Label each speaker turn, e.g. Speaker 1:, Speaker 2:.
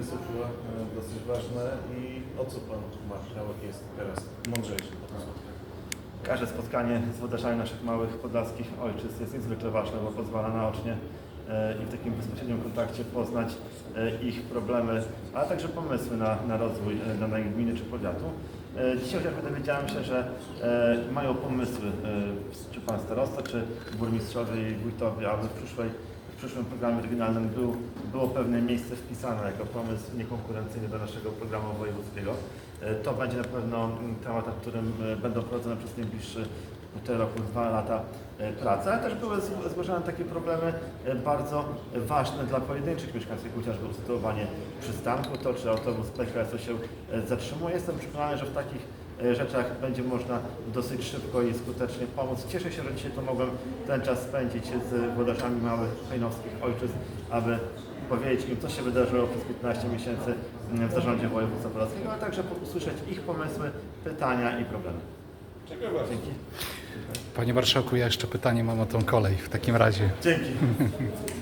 Speaker 1: inicjatywa e, dosyć ważna i o co Pan marszałek jest teraz mądrzejszy?
Speaker 2: Każde spotkanie z włodarzami naszych małych podlaskich ojczyzn jest niezwykle ważne, bo pozwala naocznie e, i w takim bezpośrednim kontakcie poznać e, ich problemy, ale także pomysły na, na rozwój danej gminy czy powiatu. Dzisiaj chociażby dowiedziałem się, że mają pomysły, czy pan starosta, czy burmistrzowie i wójtowie, aby w przyszłej przyszłym programie regionalnym był, było pewne miejsce wpisane jako pomysł niekonkurencyjny do naszego programu wojewódzkiego. E, To będzie na pewno temat, nad którym e, będą prowadzone przez najbliższy półtora roku, dwa lata e, prace, ale też były zg- zgłaszane takie problemy bardzo ważne dla pojedynczych mieszkańców, jak chociażby usytuowanie przystanku, to czy autobus PKS-u się zatrzymuje. Jestem przekonany, że w takich rzeczach będzie można dosyć szybko i skutecznie pomóc. Cieszę się, że dzisiaj tu mogłem ten czas spędzić z włodarzami małych hejnowskich ojczyzn, aby powiedzieć im, co się wydarzyło przez 15 miesięcy mm, w zarządzie województwa podlaskiego, ale także usłyszeć ich pomysły, pytania i problemy.
Speaker 1: Dziękuję bardzo.
Speaker 2: Dzięki.
Speaker 3: Panie Marszałku, ja jeszcze pytanie mam o tą kolej w takim razie.
Speaker 2: Dzięki.